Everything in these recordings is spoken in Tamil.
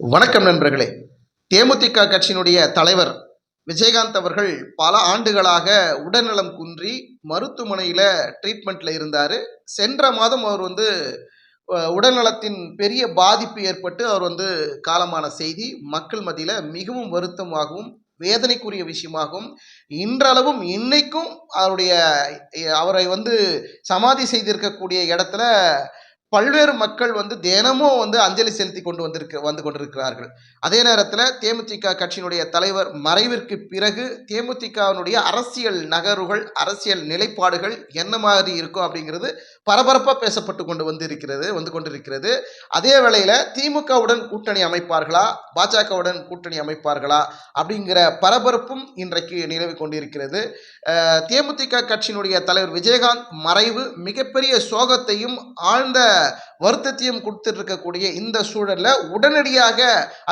வணக்கம் நண்பர்களே. தேமுதிக கட்சியினுடைய தலைவர் விஜயகாந்த் அவர்கள் பல ஆண்டுகளாக உடல்நலம் குன்றி மருத்துவமனையில் ட்ரீட்மெண்ட்டில் இருந்தார். சென்ற மாதம் அவர் வந்து உடல்நலத்தின் பெரிய பாதிப்பு ஏற்பட்டு அவர் வந்து காலமான செய்தி மக்கள் மத்தியில் மிகவும் வருத்தமாகவும் வேதனைக்குரிய விஷயமாகவும் இன்றளவும் இன்னைக்கும் அவருடைய அவரை வந்து சமாதி செய்திருக்கக்கூடிய இடத்துல பல்வேறு மக்கள் வந்து தினமும் வந்து அஞ்சலி செலுத்தி கொண்டு வந்திருக்க வந்து கொண்டிருக்கிறார்கள். அதே நேரத்தில் தேமுதிக கட்சியினுடைய தலைவர் மறைவிற்கு பிறகு தேமுதிகவினுடைய அரசியல் நகர்வுகள் அரசியல் நிலைப்பாடுகள் என்ன மாதிரி இருக்கும் அப்படிங்கிறது பரபரப்பாக பேசப்பட்டு கொண்டு வந்து இருக்கிறது வந்து கொண்டிருக்கிறது. அதே வேளையில் திமுகவுடன் கூட்டணி அமைப்பார்களா பாஜகவுடன் கூட்டணி அமைப்பார்களா அப்படிங்கிற பரபரப்பும் இன்றைக்கு நிலவி கொண்டிருக்கிறது. தேமுதிக கட்சியினுடைய தலைவர் விஜயகாந்த் மறைவு மிகப்பெரிய சோகத்தையும் ஆழ்ந்த வருத்தத்தையும் கொடுத்துட்டு இருக்கக்கூடிய இந்த சூழல்ல உடனடியாக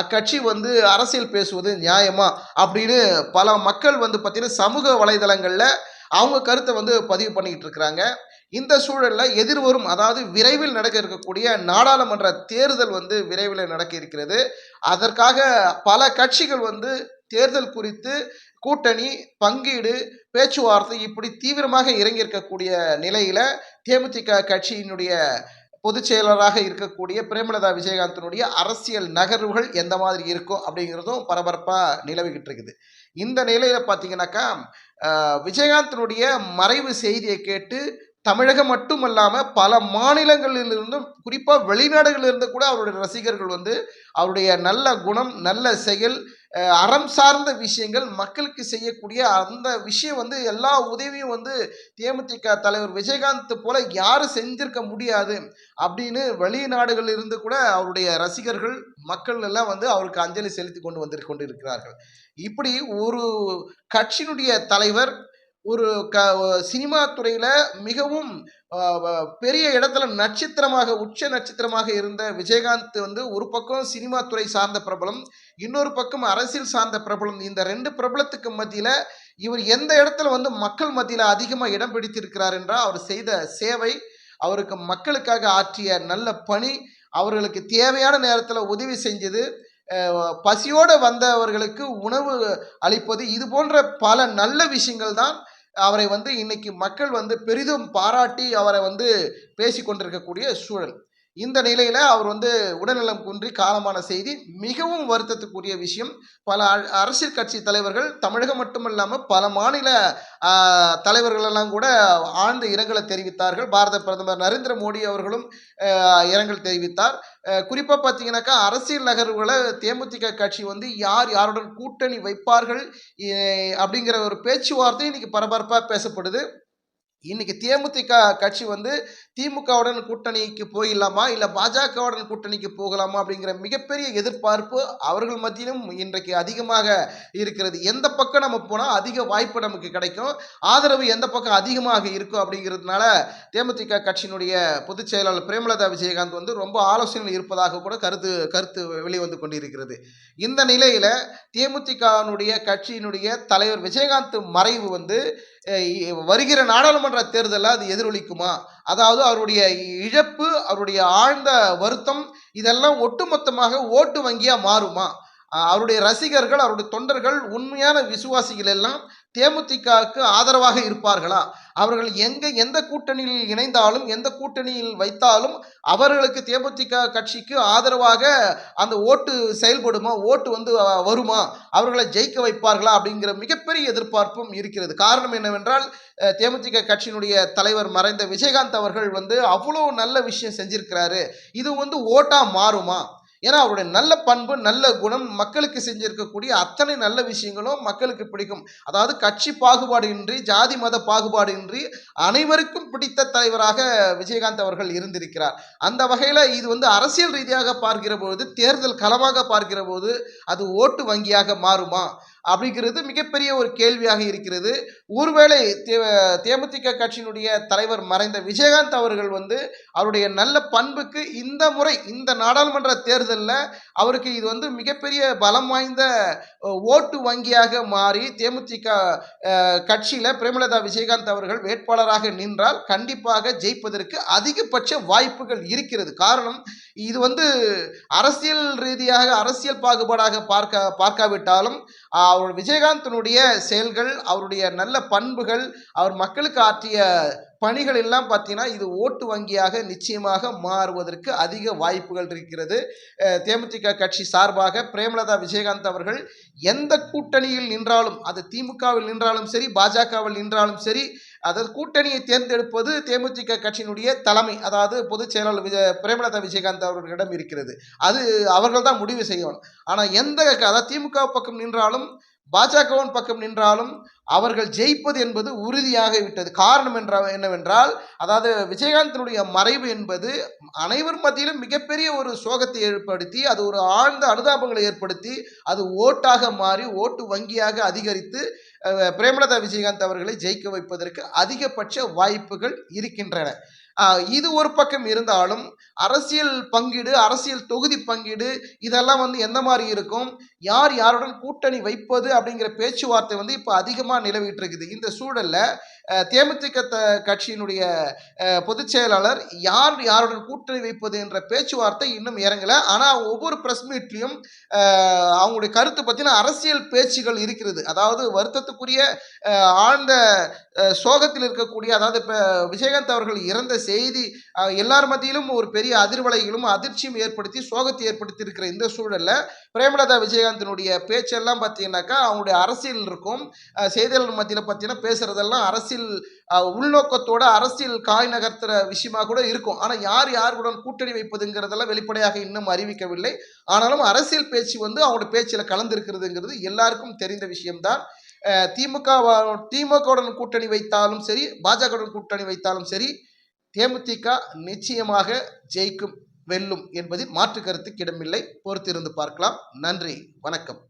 அக்கட்சி வந்து அரசியல் பேசுவது நியாயமா அப்படின்னு பல மக்கள் வந்து பார்த்தீங்கன்னா சமூக வலைதளங்கள்ல அவங்க கருத்தை வந்து பதிவு பண்ணிக்கிட்டு இருக்கிறாங்க. இந்த சூழல்ல எதிர்வரும் அதாவது விரைவில் நடக்க இருக்கக்கூடிய நாடாளுமன்ற தேர்தல் வந்து விரைவில் நடக்க இருக்கிறது. அதற்காக பல கட்சிகள் வந்து தேர்தல் குறித்து கூட்டணி பங்கீடு பேச்சுவார்த்தை இப்படி தீவிரமாக இறங்கியிருக்கக்கூடிய நிலையில் நிலையில தேமுதிக கட்சியினுடைய பொதுச் செயலராக இருக்கக்கூடிய பிரேமலதா விஜயகாந்தனுடைய அரசியல் நகர்வுகள் எந்த மாதிரி இருக்கும் அப்படிங்கிறதும் பரபரப்பாக நிலவிக்கிட்டு இருக்குது. இந்த நிலையில் பார்த்தீங்கன்னாக்கா விஜயகாந்தனுடைய மறைவு செய்தியை கேட்டு தமிழகம் மட்டுமல்லாமல் பல மாநிலங்களிலிருந்தும் குறிப்பாக வெளிநாடுகளிலிருந்து கூட அவருடைய ரசிகர்கள் வந்து அவருடைய நல்ல குணம் நல்ல செயல் அறம் சார்ந்த விஷயங்கள் மக்களுக்கு செய்யக்கூடிய அந்த விஷயம் வந்து எல்லா உதவியும் வந்து தேமுதிக தலைவர் விஜயகாந்த் போல யாரும் செஞ்சிருக்க முடியாது அப்படின்னு வெளிநாடுகளில் இருந்து கூட அவருடைய ரசிகர்கள் மக்கள் எல்லாம் வந்து அவருக்கு அஞ்சலி செலுத்தி கொண்டு வந்து கொண்டு இருக்கிறார்கள் இப்படி ஒரு கட்சியினுடைய தலைவர் ஒரு க சினிமா துறையில் மிகவும் பெரிய இடத்துல நட்சத்திரமாக உச்ச நட்சத்திரமாக இருந்த விஜயகாந்த் வந்து ஒரு பக்கம் சினிமா துறை சார்ந்த பிரபலம் இன்னொரு பக்கம் அரசியல் சார்ந்த பிரபலம். இந்த ரெண்டு பிரபலத்துக்கு மத்தியில் இவர் எந்த இடத்துல வந்து மக்கள் மத்தியில் அதிகமாக இடம் பிடித்திருக்கிறார் என்றால் அவர் செய்த சேவை அவருக்கு மக்களுக்காக ஆற்றிய நல்ல பணி அவர்களுக்கு தேவையான நேரத்தில் உதவி செஞ்சது பசியோடு வந்தவர்களுக்கு உணவு அளிப்பது இது போன்ற பல நல்ல விஷயங்கள் தான் அவரை வந்து இன்னைக்கு மக்கள் வந்து பெரிதும் பாராட்டி அவரை வந்து பேசி கொண்டிருக்கக்கூடிய சூழல். இந்த நிலையில் அவர் வந்து உடல்நலம் குன்றி காலமான செய்தி மிகவும் வருத்தத்துக்குரிய விஷயம். பல அ- அரசியல் கட்சி தலைவர்கள் தமிழகம் மட்டுமல்லாமல் பல மாநில தலைவர்களெல்லாம் கூட ஆழ்ந்த இரங்கலை தெரிவித்தார்கள். பாரத பிரதமர் நரேந்திர மோடி அவர்களும் இரங்கல் தெரிவித்தார். குறிப்பாக பார்த்தீங்கன்னாக்கா அரசியல் நகர்வுகளை தேமுதிக கட்சி வந்து யார் யாருடன் கூட்டணி வைப்பார்கள் அப்படிங்கிற ஒரு பேச்சுவார்த்தை இன்னைக்கு பரபரப்பாக பேசப்படுது. இன்னைக்கு தேமுதிக கட்சி வந்து திமுகவுடன் கூட்டணிக்கு போயிடலாமா? இல்லை பாஜகவுடன் கூட்டணிக்கு போகலாமா? அப்படிங்கிற மிகப்பெரிய எதிர்பார்ப்பு அவர்கள் மத்தியிலும் இன்றைக்கு அதிகமாக இருக்கிறது. எந்த பக்கம் நம்ம போனால் அதிக வாய்ப்பு நமக்கு கிடைக்கும். ஆதரவு எந்த பக்கம் அதிகமாக இருக்கும் அப்படிங்கிறதுனால தேமுதிக கட்சியினுடைய பொதுச் செயலாளர் பிரேமலதா விஜயகாந்த் வந்து ரொம்ப ஆலோசனை இருப்பதாக கூட கருத்து கருத்து வெளிவந்து கொண்டிருக்கிறது. இந்த நிலையில் தேமுதிகனுடைய கட்சியினுடைய தலைவர் விஜயகாந்த் மறைவு வந்து வருகிற நாடாளுமன்ற தேர்தலில் அது எதிரொலிக்குமா? அதாவது அவருடைய இழப்பு அவருடைய ஆழ்ந்த வருத்தம் இதெல்லாம் ஒட்டுமொத்தமாக ஓட்டு வங்கியாக மாறுமா? அவருடைய ரசிகர்கள் அவருடைய தொண்டர்கள் உண்மையான விசுவாசிகள் எல்லாம் தேமுதிகவுக்கு ஆதரவாக இருப்பார்களா? அவர்கள் எங்கே எந்த கூட்டணியில் இணைந்தாலும் எந்த கூட்டணியில் வைத்தாலும் அவர்களுக்கு தேமுதிக கட்சிக்கு ஆதரவாக அந்த ஓட்டு செயல்படுமா? ஓட்டு வந்து வருமா? அவர்களை ஜெயிக்க வைப்பார்களா? அப்படிங்கிற மிகப்பெரிய எதிர்பார்ப்பும் இருக்கிறது. காரணம் என்னவென்றால் தேமுதிக கட்சியினுடைய தலைவர் மறைந்த விஜயகாந்த் அவர்கள் வந்து அவ்வளோ நல்ல விஷயம் செஞ்சிருக்கிறாரு. இது வந்து ஓட்டாக மாறுமா? ஏன்னா அவருடைய நல்ல பண்பு நல்ல குணம் மக்களுக்கு செஞ்சிருக்கக்கூடிய அத்தனை நல்ல விஷயங்களும் மக்களுக்கு பிடிக்கும். அதாவது கட்சி பாகுபாடு இன்றி ஜாதி மத பாகுபாடு இன்றி அனைவருக்கும் பிடித்த தலைவராக விஜயகாந்த் அவர்கள் இருந்திருக்கிறார். அந்த வகையில் இது வந்து அரசியல் ரீதியாக பார்க்கிற பொழுது தேர்தல் களமாக பார்க்கிற போது அது ஓட்டு வங்கியாக மாறுமா? அப்படிங்கிறது மிகப்பெரிய ஒரு கேள்வியாக இருக்கிறது. ஒருவேளை தே தேமுதிக கட்சியினுடைய தலைவர் மறைந்த விஜயகாந்த் அவர்கள் வந்து அவருடைய நல்ல பண்புக்கு இந்த முறை இந்த நாடாளுமன்ற தேர்தலில் அவருக்கு இது வந்து மிகப்பெரிய பலம் வாய்ந்த ஓட்டு வங்கியாக மாறி தேமுதிக கட்சியில் கட்சியில பிரேமலதா விஜயகாந்த் அவர்கள் வேட்பாளராக நின்றால் கண்டிப்பாக ஜெயிப்பதற்கு அதிகபட்ச வாய்ப்புகள் இருக்கிறது. காரணம் இது வந்து அரசியல் ரீதியாக அரசியல் பாகுபாடாக பார்க்க பார்க்காவிட்டாலும் அவர் விஜயகாந்தனுடைய செயல்கள் அவருடைய நல்ல பண்புகள் அவர் மக்களுக்கு ஆற்றிய பணிகள் எல்லாம் பார்த்தீங்கன்னா இது ஓட்டு வங்கியாக நிச்சயமாக மாறுவதற்கு அதிக வாய்ப்புகள் இருக்கிறது. தேமுதிக கட்சி சார்பாக பிரேமலதா விஜயகாந்த் அவர்கள் எந்த கூட்டணியில் நின்றாலும் அது திமுகவில் நின்றாலும் சரி பாஜகவில் நின்றாலும் சரி அதாவது கூட்டணியை தேர்ந்தெடுப்பது தேமுதிக கட்சியினுடைய தலைமை அதாவது பொதுச் செயலாளர் விஜய பிரேமலதா விஜயகாந்த் அவர்களிடம் இருக்கிறது. அது அவர்கள் தான் முடிவு செய்யணும். ஆனால் எந்த அதாவது திமுக பக்கம் நின்றாலும் பாஜகவின் பக்கம் நின்றாலும் அவர்கள் ஜெயிப்பது என்பது உறுதியாக விட்டது. காரணம் என்ற என்னவென்றால் அதாவது விஜயகாந்தினுடைய மறைவு என்பது அனைவர் மத்தியிலும் மிகப்பெரிய ஒரு சோகத்தை ஏற்படுத்தி அது ஒரு ஆழ்ந்த அனுதாபங்களை ஏற்படுத்தி அது ஓட்டாக மாறி ஓட்டு வங்கியாக அதிகரித்து பிரேமலதா விஜயகாந்த் அவர்களை ஜெயிக்க வைப்பதற்கு அதிகபட்ச வாய்ப்புகள் இருக்கின்றன. இது ஒரு பக்கம் இருந்தாலும் அரசியல் பங்கீடு அரசியல் தொகுதி பங்கீடு இதெல்லாம் வந்து எந்த மாதிரி இருக்கும்? யார் யாருடன் கூட்டணி வைப்பது அப்படிங்கிற பேச்சுவார்த்தை வந்து இப்போ அதிகமாக நிலவிட்டு இருக்குது இந்த சூழலில் தேமுதிக த கட்சியினுடைய பொதுச் செயலாளர் யார் யாருடன் கூட்டணி வைப்பது என்ற பேச்சுவார்த்தை இன்னும் இறங்கலை. ஆனால் ஒவ்வொரு ப்ரெஸ் மீட்லையும் அவங்களுடைய கருத்து பற்றின அரசியல் பேச்சுகள் இருக்கிறது. அதாவது வருத்தத்துக்குரிய ஆழ்ந்த சோகத்தில் இருக்கக்கூடிய அதாவது இப்போ விஜயகாந்த் அவர்கள் இறந்த செய்தி எல்லார் மத்தியிலும் ஒரு பெரிய அதிர்வலைகளும் அதிர்ச்சியும் ஏற்படுத்தி சோகத்தை ஏற்படுத்தி இருக்கிற இந்த சூழலில் பிரேமலதா விஜயகாந்தினுடைய பேச்செல்லாம் பார்த்தீங்கன்னாக்கா அவங்களுடைய அரசியல் இருக்கும். செய்தியாளர் மத்தியில் பார்த்தீங்கன்னா பேசுறதெல்லாம் அரசியல் உள்நோக்கத்தோட அரசியல் காய் நகர்த்துற விஷயமா கூட இருக்கும். ஆனால் யார் யாருடன் கூட்டணி வைப்பதுங்கிறதெல்லாம் வெளிப்படையாக இன்னும் அறிவிக்கவில்லை. ஆனாலும் அரசியல் பேச்சு வந்து அவங்களோட பேச்சில் கலந்திருக்கிறதுங்கிறது எல்லாருக்கும் தெரிந்த விஷயம்தான். திமுக திமுகவுடன் கூட்டணி வைத்தாலும் சரி பாஜகவுடன் கூட்டணி வைத்தாலும் சரி தேமுதிக நிச்சயமாக ஜெயிக்கும். வெல்லும் என்பதில் மாற்று கருத்துக்கு இடமில்லை. பொறுத்திருந்து பார்க்கலாம். நன்றி. வணக்கம்.